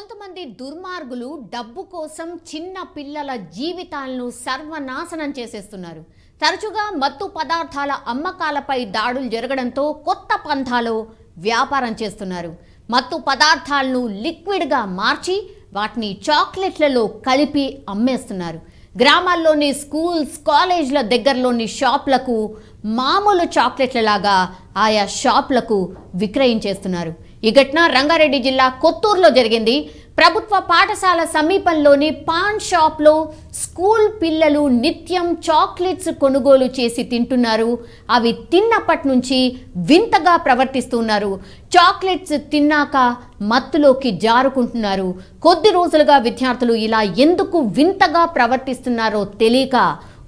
కొంతమంది దుర్మార్గులు డబ్బు కోసం చిన్న పిల్లల జీవితాలను సర్వనాశనం చేసేస్తున్నారు. తరచుగా మత్తు పదార్థాల అమ్మకాలపై దాడులు జరగడంతో కొత్త పంథాలో వ్యాపారం చేస్తున్నారు. మత్తు పదార్థాలను లిక్విడ్గా మార్చి వాటిని చాక్లెట్లలో కలిపి అమ్మేస్తున్నారు. గ్రామాల్లోని స్కూల్స్ కాలేజ్ల దగ్గరలోని షాప్లకు మామూలు చాక్లెట్లలాగా ఆయా షాప్లకు విక్రయించేస్తున్నారు. ఈ ఘటన రంగారెడ్డి జిల్లా కొత్తూరులో జరిగింది. ప్రభుత్వ పాఠశాల సమీపంలోని పాన్ షాప్లో స్కూల్ పిల్లలు నిత్యం చాక్లెట్స్ కొనుగోలు చేసి తింటున్నారు. అవి తిన్నప్పటి నుంచి వింతగా ప్రవర్తిస్తున్నారు చాక్లెట్స్ తిన్నాక మత్తులోకి జారుకుంటున్నారు. కొద్ది రోజులుగా విద్యార్థులు ఇలా ఎందుకు వింతగా ప్రవర్తిస్తున్నారో తెలియక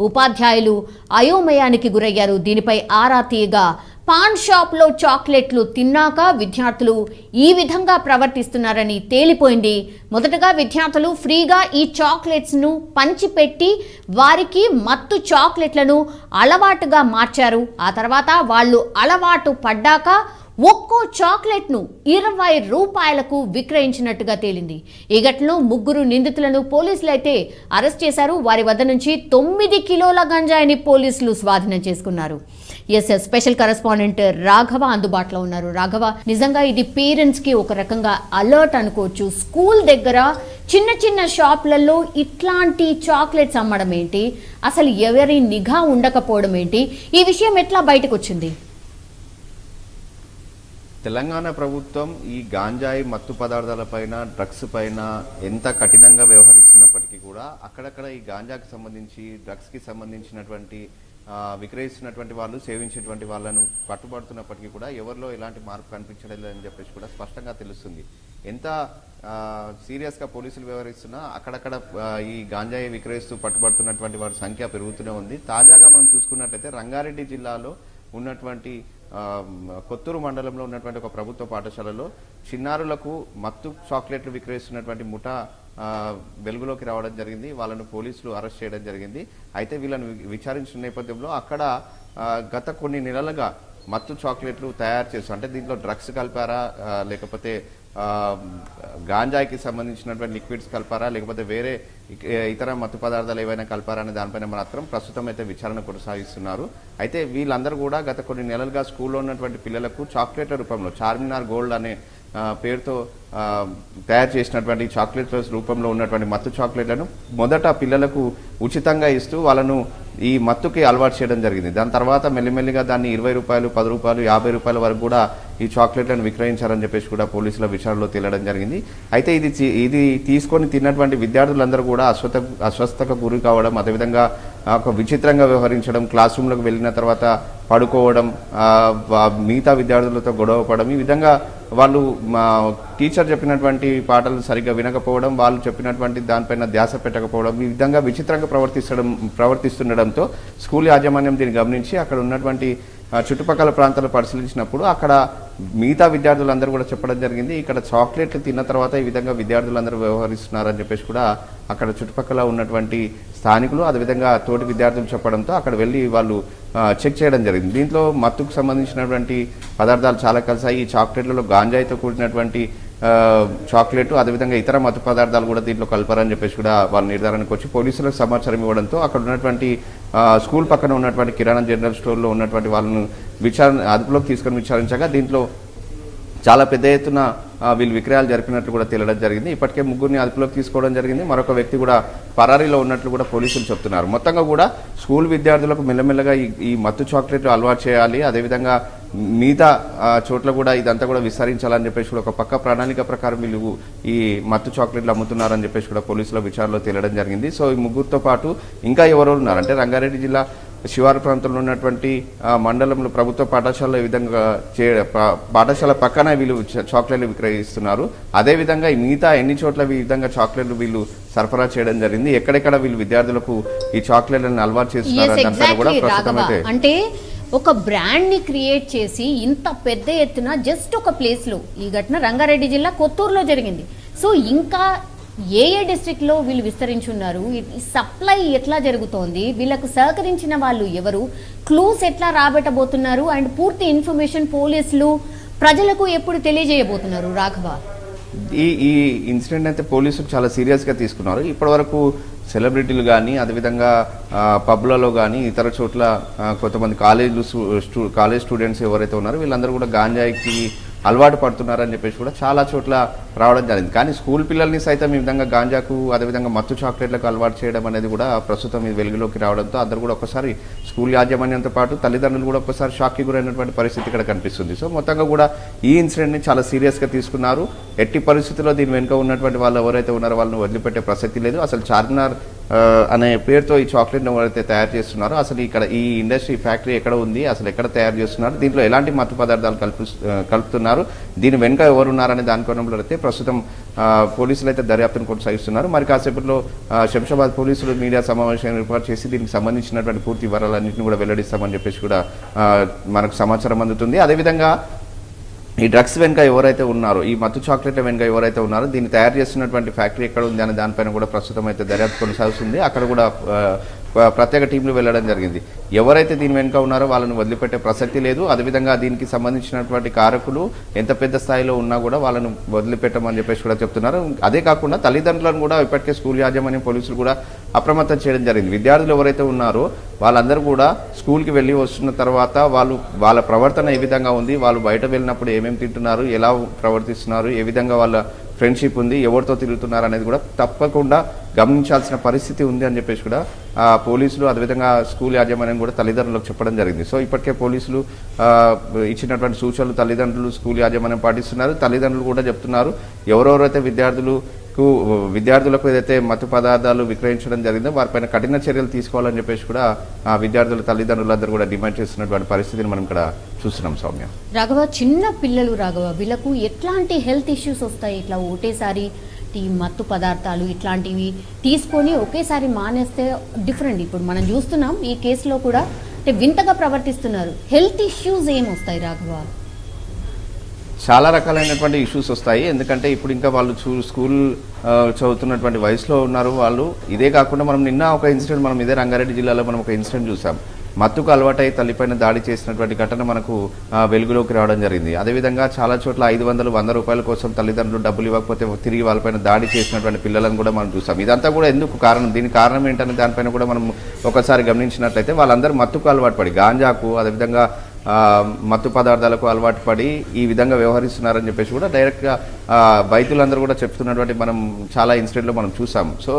ఉపాధ్యాయులు అయోమయానికి గురయ్యారు. దీనిపై ఆరా తీయగా పాన్ షాప్లో చాక్లెట్లు తిన్నాక విద్యార్థులు ఈ విధంగా ప్రవర్తిస్తున్నారని తేలిపోయింది. మొదటగా విద్యార్థులు ఫ్రీగా ఈ చాక్లెట్స్ను పంచిపెట్టి వారికి మత్తు చాక్లెట్లను అలవాటుగా మార్చారు. ఆ తర్వాత వాళ్ళు అలవాటు పడ్డాక ఒక్కో చాక్లెట్ను ఇరవై రూపాయలకు విక్రయించినట్టుగా తేలింది. ఈ ఘటనలో ముగ్గురు నిందితులను పోలీసులు అయితే అరెస్ట్ చేశారు. వారి వద్ద నుంచి తొమ్మిది కిలోల గంజాయిని పోలీసులు స్వాధీనం చేసుకున్నారు. S S special correspondent Raghava అందుబాటులో ఉన్నారు. రాఘవ నిజంగా ఇది పేరెంట్స్కి ఒక రకంగా అలర్ట్ అనుకోవచ్చు. స్కూల్ దగ్గర చిన్న చిన్న షాప్లలో ఇట్లాంటి చాక్లెట్స్ అమ్మడం ఏంటి? అసలు ఎవరి నిఘా ఉండకపోవడం ఏంటి? ఈ విషయం ఎట్లా బయటకు వచ్చింది తెలంగాణ ప్రభుత్వం ఈ గాంజాయి మత్తు పదార్థాలపైన డ్రగ్స్ పైన ఎంత కఠినంగా వ్యవహరిస్తున్నప్పటికీ కూడా అక్కడక్కడ ఈ గాంజాకి సంబంధించి డ్రగ్స్కి సంబంధించినటువంటి విక్రయిస్తున్నటువంటి వాళ్ళు సేవించేటువంటి వాళ్ళను పట్టుబడుతున్నప్పటికీ కూడా ఎవరిలో ఎలాంటి మార్పు కనిపించడం లేదని చెప్పేసి కూడా స్పష్టంగా తెలుస్తుంది. ఎంత సీరియస్గా పోలీసులు వ్యవహరిస్తున్నా అక్కడక్కడ ఈ గాంజాయి విక్రయిస్తూ పట్టుబడుతున్నటువంటి వారి సంఖ్య పెరుగుతూనే ఉంది. తాజాగా మనం చూసుకున్నట్లయితే రంగారెడ్డి జిల్లాలో ఉన్నటువంటి కొత్తూరు మండలంలో ఉన్నటువంటి ఒక ప్రభుత్వ పాఠశాలలో చిన్నారులకు మత్తు చాక్లెట్లు విక్రయిస్తున్నటువంటి ముఠా వెలుగులోకి రావడం జరిగింది. వాళ్ళను పోలీసులు అరెస్ట్ చేయడం జరిగింది. అయితే వీళ్ళను విచారించిన నేపథ్యంలో అక్కడ గత కొన్ని నెలలుగా మత్తు చాక్లెట్లు తయారు చేస్తూ అంటే దీంట్లో డ్రగ్స్ కలిపారా లేకపోతే గాంజాయికి సంబంధించినటువంటి లిక్విడ్స్ కలిపారా లేకపోతే వేరే ఇతర మత్తు పదార్థాలు ఏవైనా కలిపారా అనే దానిపైన మాత్రం ప్రస్తుతం అయితే విచారణ కొనసాగిస్తున్నారు. అయితే వీళ్ళందరూ కూడా గత కొన్ని నెలలుగా స్కూల్లో ఉన్నటువంటి పిల్లలకు చాక్లెట్ల రూపంలో చార్మినార్ గోల్డ్ అనే పేరుతో తయారు చేసినటువంటి చాక్లెట్ల రూపంలో ఉన్నటువంటి మత్తు చాక్లెట్లను మొదట పిల్లలకు ఉచితంగా ఇస్తూ వాళ్ళను ఈ మత్తుకి అలవాటు చేయడం జరిగింది. దాని తర్వాత మెల్లిమెల్లిగా దాన్ని ఇరవై రూపాయలు పది రూపాయలు యాభై రూపాయల వరకు కూడా ఈ చాక్లెట్లను విక్రయించారని చెప్పేసి కూడా పోలీసుల విచారణలో తేలడం జరిగింది. అయితే ఇది ఇది తీసుకొని తిన్నటువంటి విద్యార్థులందరూ కూడా అస్వత అస్వస్థకు గురి కావడం అదేవిధంగా ఒక విచిత్రంగా వ్యవహరించడం క్లాస్ రూమ్లోకి వెళ్ళిన తర్వాత పడుకోవడం మిగతా విద్యార్థులతో గొడవ పడడం ఈ విధంగా వాళ్ళు మా టీచర్ చెప్పినటువంటి పాటలు సరిగ్గా వినకపోవడం వాళ్ళు చెప్పినటువంటి దానిపైన ధ్యాస పెట్టకపోవడం ఈ విధంగా విచిత్రంగా ప్రవర్తిస్తడం ప్రవర్తిస్తుండడంతో స్కూల్ యాజమాన్యం దీన్ని గమనించి అక్కడ ఉన్నటువంటి చుట్టుపక్కల ప్రాంతాలు పరిశీలించినప్పుడు అక్కడ మిగతా విద్యార్థులందరూ కూడా చెప్పడం జరిగింది. ఇక్కడ చాక్లెట్లు తిన్న తర్వాత ఈ విధంగా విద్యార్థులందరూ వ్యవహరిస్తున్నారని చెప్పేసి కూడా అక్కడ చుట్టుపక్కల ఉన్నటువంటి స్థానికులు అదేవిధంగా తోటి విద్యార్థులు చెప్పడంతో అక్కడ వెళ్ళి వాళ్ళు చెక్ చేయడం జరిగింది. దీంట్లో మత్తుకు సంబంధించినటువంటి పదార్థాలు చాలా కలిసాయి. ఈ చాక్లెట్లలో గాంజాయితో కూడినటువంటి చాక్లెట్ అదేవిధంగా ఇతర మత్తు పదార్థాలు కూడా దీంట్లో కలపరని చెప్పేసి కూడా వాళ్ళ నిర్ధారణకు వచ్చి పోలీసులకు సమాచారం ఇవ్వడంతో అక్కడ ఉన్నటువంటి స్కూల్ పక్కన ఉన్నటువంటి కిరాణా జనరల్ స్టోర్లో ఉన్నటువంటి వాళ్ళను విచారణ అదుపులోకి తీసుకొని విచారించగా దీంట్లో చాలా పెద్ద ఎత్తున వీళ్ళు విక్రయాలు జరిపినట్లు కూడా తేలడం జరిగింది. ఇప్పటికే ముగ్గురిని అదుపులోకి తీసుకోవడం జరిగింది. మరొక వ్యక్తి కూడా పరారీలో ఉన్నట్లు కూడా పోలీసులు చెప్తున్నారు. మొత్తంగా కూడా స్కూల్ విద్యార్థులకు మెల్లమెల్లగా ఈ ఈ మత్తు చాక్లెట్లు అలవాటు చేయాలి. అదేవిధంగా మిగతా ఆ, చోట్ల కూడా ఇదంతా కూడా విస్తరించాలని చెప్పేసి కూడా ఒక పక్క ప్రణాళిక ప్రకారం వీళ్ళు ఈ మత్తు చాక్లెట్లు అమ్ముతున్నారని చెప్పేసి కూడా పోలీసుల విచారణలో తేలడం జరిగింది. సో ఈ ముగ్గురితో పాటు ఇంకా ఎవరు ఉన్నారు? అంటే రంగారెడ్డి జిల్లా శివారు ప్రాంతంలో ఉన్నటువంటి మండలంలో ప్రభుత్వ పాఠశాలలో ఈ విధంగా చే పాఠశాల పక్కన వీళ్ళు చాక్లెట్లు విక్రయిస్తున్నారు. అదేవిధంగా ఈ మిగతా ఎన్ని చోట్ల ఈ విధంగా చాక్లెట్లు వీళ్ళు సరఫరా చేయడం జరిగింది? ఎక్కడెక్కడ వీళ్ళు విద్యార్థులకు ఈ చాక్లెట్లను అలవాటు చేస్తున్నారు అంటే ఒక బ్రాండ్ని క్రియేట్ చేసి ఇంత పెద్ద ఎత్తున జస్ట్ ఒక ప్లేస్లో ఈ ఘటన రంగారెడ్డి జిల్లా కొత్తూరులో జరిగింది. సో ఇంకా ఏ ఏ డిస్ట్రిక్ట్లో వీళ్ళు విస్తరించున్నారు? సప్లై ఎట్లా జరుగుతోంది? వీళ్ళకు సహకరించిన వాళ్ళు ఎవరు? క్లూస్ ఎట్లా రాబెట్టబోతున్నారు? అండ్ పూర్తి ఇన్ఫర్మేషన్ పోలీసులు ప్రజలకు ఎప్పుడు తెలియజేయబోతున్నారు? రాఘవ. ఈ ఈ ఇన్సిడెంట్ అయితే పోలీసులు చాలా సీరియస్గా తీసుకున్నారు. ఇప్పటివరకు సెలబ్రిటీలు కానీ అదేవిధంగా పబ్లలో కానీ ఇతర చోట్ల కొంతమంది కాలేజీలు కాలేజ్ స్టూడెంట్స్ ఎవరైతే ఉన్నారో వీళ్ళందరూ కూడా గాంజాయికి అలవాటు పడుతున్నారని చెప్పేసి కూడా చాలా చోట్ల రావడం జరిగింది. కానీ స్కూల్ పిల్లల్ని సైతం ఈ విధంగా గాంజాకు అదేవిధంగా మత్తు చాక్లెట్లకు అలవాటు చేయడం అనేది కూడా ప్రస్తుతం ఇది వెలుగులోకి రావడంతో అందరూ కూడా ఒకసారి స్కూల్ యాజమాన్యంతో పాటు తల్లిదండ్రులు కూడా ఒకసారి షాక్కి గురైనటువంటి పరిస్థితి ఇక్కడ కనిపిస్తుంది. సో మొత్తంగా కూడా ఈ ఇన్సిడెంట్ని చాలా సీరియస్గా తీసుకున్నారు. ఎట్టి పరిస్థితుల్లో దీని వెనుక ఉన్నటువంటి వాళ్ళు ఎవరైతే ఉన్నారో వాళ్ళని వదిలిపెట్టే ప్రసక్తి లేదు. అసలు చార్మినార్ అనే పేరుతో ఈ చాక్లెట్ ఎవరైతే తయారు చేస్తున్నారో అసలు ఇక్కడ ఈ ఇండస్ట్రీ ఫ్యాక్టరీ ఎక్కడ ఉంది అసలు ఎక్కడ తయారు చేస్తున్నారు దీంట్లో ఎలాంటి మత్తు పదార్థాలు కలుపు కలుపుతున్నారు దీని వెనుక ఎవరున్నారనే దాని కోణంలో అయితే ప్రస్తుతం పోలీసులు అయితే దర్యాప్తును కొనసాగిస్తున్నారు. మరి కాసేపట్లో శంషాబాద్ పోలీసులు మీడియా సమావేశం ఏర్పాటు చేసి దీనికి సంబంధించినటువంటి పూర్తి వివరాలన్నింటినీ కూడా వెల్లడిస్తామని చెప్పేసి కూడా మనకు సమాచారం అందుతుంది. అదేవిధంగా ఈ డ్రగ్స్ వెనుక ఎవరైతే ఉన్నారో ఈ మత్తు చాక్లెట్ల వెనుక ఎవరైతే ఉన్నారో దీన్ని తయారు చేస్తున్నటువంటి ఫ్యాక్టరీ ఎక్కడ ఉంది అనే దానిపైన కూడా ప్రస్తుతం అయితే దర్యాప్తు కొనసాగుతుంది. అక్కడ కూడా ప్రత్యేక టీంలు వెళ్ళడం జరిగింది. ఎవరైతే దీని వెనుక ఉన్నారో వాళ్ళని వదిలిపెట్టే ప్రసక్తి లేదు. అదేవిధంగా దీనికి సంబంధించినటువంటి కారకులు ఎంత పెద్ద స్థాయిలో ఉన్నా కూడా వాళ్ళని వదిలిపెట్టమని చెప్పేసి కూడా చెప్తున్నారు. అదే కాకుండా తల్లిదండ్రులను కూడా ఇప్పటికే స్కూల్ యాజమాన్యం పోలీసులు కూడా అప్రమత్తం చేయడం జరిగింది. విద్యార్థులు ఎవరైతే ఉన్నారో వాళ్ళందరూ కూడా స్కూల్కి వెళ్ళి వస్తున్న తర్వాత వాళ్ళు వాళ్ళ ప్రవర్తన ఏ విధంగా ఉంది వాళ్ళు బయట వెళ్ళినప్పుడు ఏమేమి తింటున్నారు ఎలా ప్రవర్తిస్తున్నారు ఏ విధంగా వాళ్ళ ఫ్రెండ్షిప్ ఉంది ఎవరితో తిరుగుతున్నారు అనేది కూడా తప్పకుండా గమనించాల్సిన పరిస్థితి ఉంది అని చెప్పేసి కూడా ఆ, పోలీసులు అదేవిధంగా స్కూల్ యాజమాన్యం కూడా తల్లిదండ్రులకు చెప్పడం జరిగింది. సో ఇప్పటికే పోలీసులు ఇచ్చినటువంటి సూచనలు తల్లిదండ్రులు స్కూల్ యాజమాన్యం పాటిస్తున్నారు. తల్లిదండ్రులు కూడా చెప్తున్నారు. ఎవరెవరైతే విద్యార్థులు విద్యార్థులకు ఏదైతే మత్తు పదార్థాలు విక్రయించడం జరిగిందో వారిపైన కఠిన చర్యలు తీసుకోవాలని చెప్పేసి కూడా ఆ విద్యార్థుల తల్లిదండ్రులందరూ కూడా డిమాండ్ చేస్తున్నటువంటి పరిస్థితిని మనం ఇక్కడ చూస్తున్నాం సౌమ్య. రాఘవ చిన్న పిల్లలు రాఘవ వీళ్ళకు ఎట్లాంటి హెల్త్ ఇష్యూస్ వస్తాయి? ఇట్లా ఒకటేసారి ఈ మత్తు పదార్థాలు ఇట్లాంటివి తీసుకొని ఒకేసారి మానేస్తే డిఫరెంట్ ఇప్పుడు మనం చూస్తున్నాం ఈ కేసులో కూడా అంటే వింతగా ప్రవర్తిస్తున్నారు. హెల్త్ ఇష్యూస్ ఏం వస్తాయి రాఘవ? చాలా రకాలైనటువంటి ఇష్యూస్ వస్తాయి. ఎందుకంటే ఇప్పుడు ఇంకా వాళ్ళు చూ స్కూల్ చదువుతున్నటువంటి వయసులో ఉన్నారు వాళ్ళు. ఇదే కాకుండా మనం నిన్న ఒక ఇన్సిడెంట్ మనం ఇదే రంగారెడ్డి జిల్లాలో మనం ఒక ఇన్సిడెంట్ చూసాం. మత్తుకు అలవాటై తల్లిపైన దాడి చేసినటువంటి ఘటన మనకు వెలుగులోకి రావడం జరిగింది. అదేవిధంగా చాలా చోట్ల ఐదు వందలు వంద రూపాయల కోసం తల్లిదండ్రులు డబ్బులు ఇవ్వకపోతే తిరిగి వాళ్ళపైన దాడి చేసినటువంటి పిల్లలను కూడా మనం చూసాం. ఇదంతా కూడా ఎందుకు కారణం? దీనికి కారణం ఏంటనే దానిపైన కూడా మనం ఒకసారి గమనించినట్లయితే వాళ్ళందరూ మత్తుకు అలవాటు పడి గాంజాకు అదేవిధంగా మత్తు పదార్థాలకు అలవాటు పడి ఈ విధంగా వ్యవహరిస్తున్నారని చెప్పేసి కూడా డైరెక్ట్గా వైద్యులందరూ కూడా చెప్తున్నటువంటి మనం చాలా ఇన్సిడెంట్లో మనం చూసాం. సో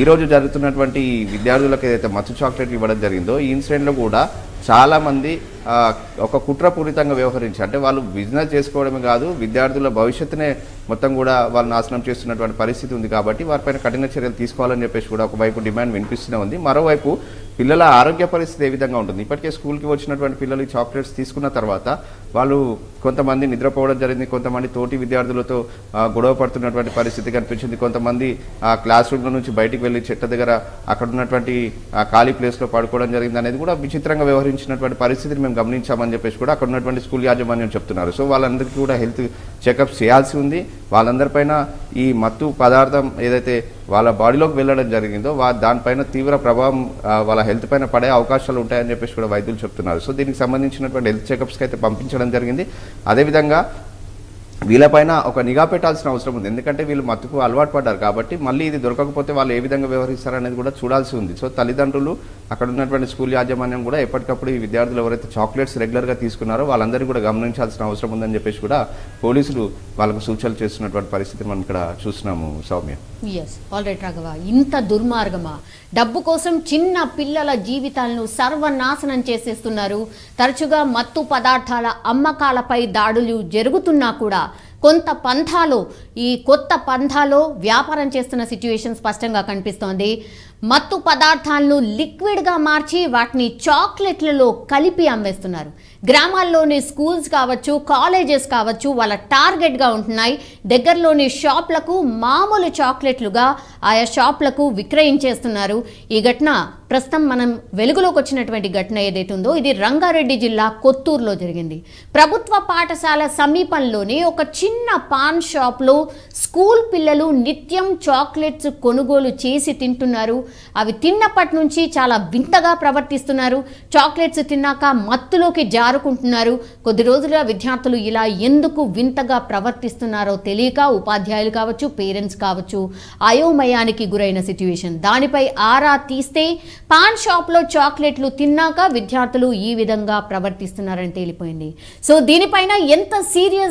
ఈ రోజు జరుగుతున్నటువంటి విద్యార్థులకు ఏదైతే మత్తు చాక్లెట్ ఇవ్వడం జరిగిందో ఈ ఇన్సిడెంట్లో కూడా చాలామంది ఒక కుట్రపూరితంగా వ్యవహరించి అంటే వాళ్ళు బిజినెస్ చేసుకోవడమే కాదు విద్యార్థుల భవిష్యత్తునే మొత్తం కూడా వాళ్ళు నాశనం చేస్తున్నటువంటి పరిస్థితి ఉంది కాబట్టి వారిపైన కఠిన చర్యలు తీసుకోవాలని చెప్పేసి కూడా ఒకవైపు డిమాండ్ వినిపిస్తూనే ఉంది. మరోవైపు పిల్లల ఆరోగ్య పరిస్థితి ఏ విధంగా ఉంటుంది? ఇప్పటికే స్కూల్కి వచ్చినటువంటి పిల్లలు చాక్లెట్స్ తీసుకున్న తర్వాత వాళ్ళు కొంతమంది నిద్రపోవడం జరిగింది కొంతమంది తోటి విద్యార్థులతో గొడవ పడుతున్నటువంటి పరిస్థితి కనిపించింది కొంతమంది ఆ క్లాస్ రూమ్ల నుంచి బయటికి వెళ్ళి చెట్ల దగ్గర అక్కడ ఉన్నటువంటి ఖాళీ ప్లేస్లో పడుకోవడం జరిగింది అనేది కూడా విచిత్రంగా వ్యవహరించినటువంటి పరిస్థితిని మేము గమనించామని చెప్పేసి కూడా అక్కడ ఉన్నటువంటి స్కూల్ యాజమాన్యం చెప్తున్నారు. సో వాళ్ళందరికీ కూడా హెల్త్ చెకప్ చేయాల్సి ఉంది. వాళ్ళందరిపైన ఈ మత్తు పదార్థం ఏదైతే వాళ్ళ బాడీలోకి వెళ్ళడం జరిగిందో వా దానిపైన తీవ్ర ప్రభావం వాళ్ళ హెల్త్ పైన పడే అవకాశాలు ఉంటాయని చెప్పేసి కూడా వైద్యులు చెప్తున్నారు. సో దీనికి సంబంధించినటువంటి హెల్త్ చెకప్స్కి అయితే పంపించడం జరిగింది. అదేవిధంగా వీళ్ళపైన ఒక నిఘా పెట్టాల్సిన అవసరం ఉంది. ఎందుకంటే వీళ్ళు మత్తుకు అలవాటు పడ్డారు కాబట్టి మళ్ళీ ఇది దొరకకపోతే వాళ్ళు ఏ విధంగా వ్యవహరిస్తారు అనేది కూడా చూడాల్సి ఉంది. సో తల్లిదండ్రులు అక్కడ ఉన్నటువంటి స్కూల్ యాజమాన్యం కూడా ఎప్పటికప్పుడు ఈ విద్యార్థులు ఎవరైతే చాక్లెట్స్ రెగ్యులర్గా తీసుకున్నారో వాళ్ళందరినీ కూడా గమనించాల్సిన అవసరం ఉందని చెప్పేసి కూడా పోలీసులు వాళ్ళకు సూచనలు చేస్తున్నటువంటి పరిస్థితిని మనం ఇక్కడ చూస్తున్నాము Soumya. Yes all right Raghava. ఇంత దుర్మార్గమా? డబ్బు కోసం చిన్న పిల్లల జీవితాలను సర్వనాశనం చేసేస్తున్నారు. తరచుగా మత్తు పదార్థాల అమ్మకాలపై దాడులు జరుగుతున్నా కూడా కొంత పంథాలో ఈ కొత్త పంథాలో వ్యాపారం చేస్తున్న సిచ్యువేషన్ స్పష్టంగా కనిపిస్తోంది. మత్తు పదార్థాలను లిక్విడ్గా మార్చి వాటిని చాక్లెట్లలో కలిపి అమ్మేస్తున్నారు. గ్రామాల్లోని స్కూల్స్ కావచ్చు కాలేజెస్ కావచ్చు వాళ్ళ టార్గెట్గా ఉంటున్నాయి. దగ్గరలోని షాప్లకు మామూలు చాక్లెట్లుగా ఆయా షాప్లకు విక్రయించేస్తున్నారు. ఈ ఘటన ప్రస్తుతం మనం వెలుగులోకి వచ్చినటువంటి ఘటన ఏదైతే ఉందో ఇది రంగారెడ్డి జిల్లా కొత్తూరులో జరిగింది. ప్రభుత్వ పాఠశాల సమీపంలోని ఒక చిన్న పాన్ షాప్లో స్కూల్ పిల్లలు నిత్యం చాక్లెట్స్ కొనుగోలు చేసి తింటున్నారు. అవి తిన్నప్పటి నుంచి చాలా వింతగా ప్రవర్తిస్తున్నారు. చాక్లెట్స్ తిన్నాక మత్తులోకి జారు మారుకుంటున్నారు కొద్ది రోజులుగా విద్యార్థులు ఇలా ఎందుకు వింతగా ప్రవర్తిస్తున్నారో తెలియక ఉపాధ్యాయులు కావచ్చు పేరెంట్స్ కావచ్చు అయోమయానికి గురైన సిట్యుయేషన్ దానిపై ఆరా తీస్తే పాన్ షాప్లో చాక్లెట్లు తిన్నాక విద్యార్థులు ఈ విధంగా ప్రవర్తిస్తున్నారని తేలిపోయింది. సో దీనిపైన ఎంత సీరియస్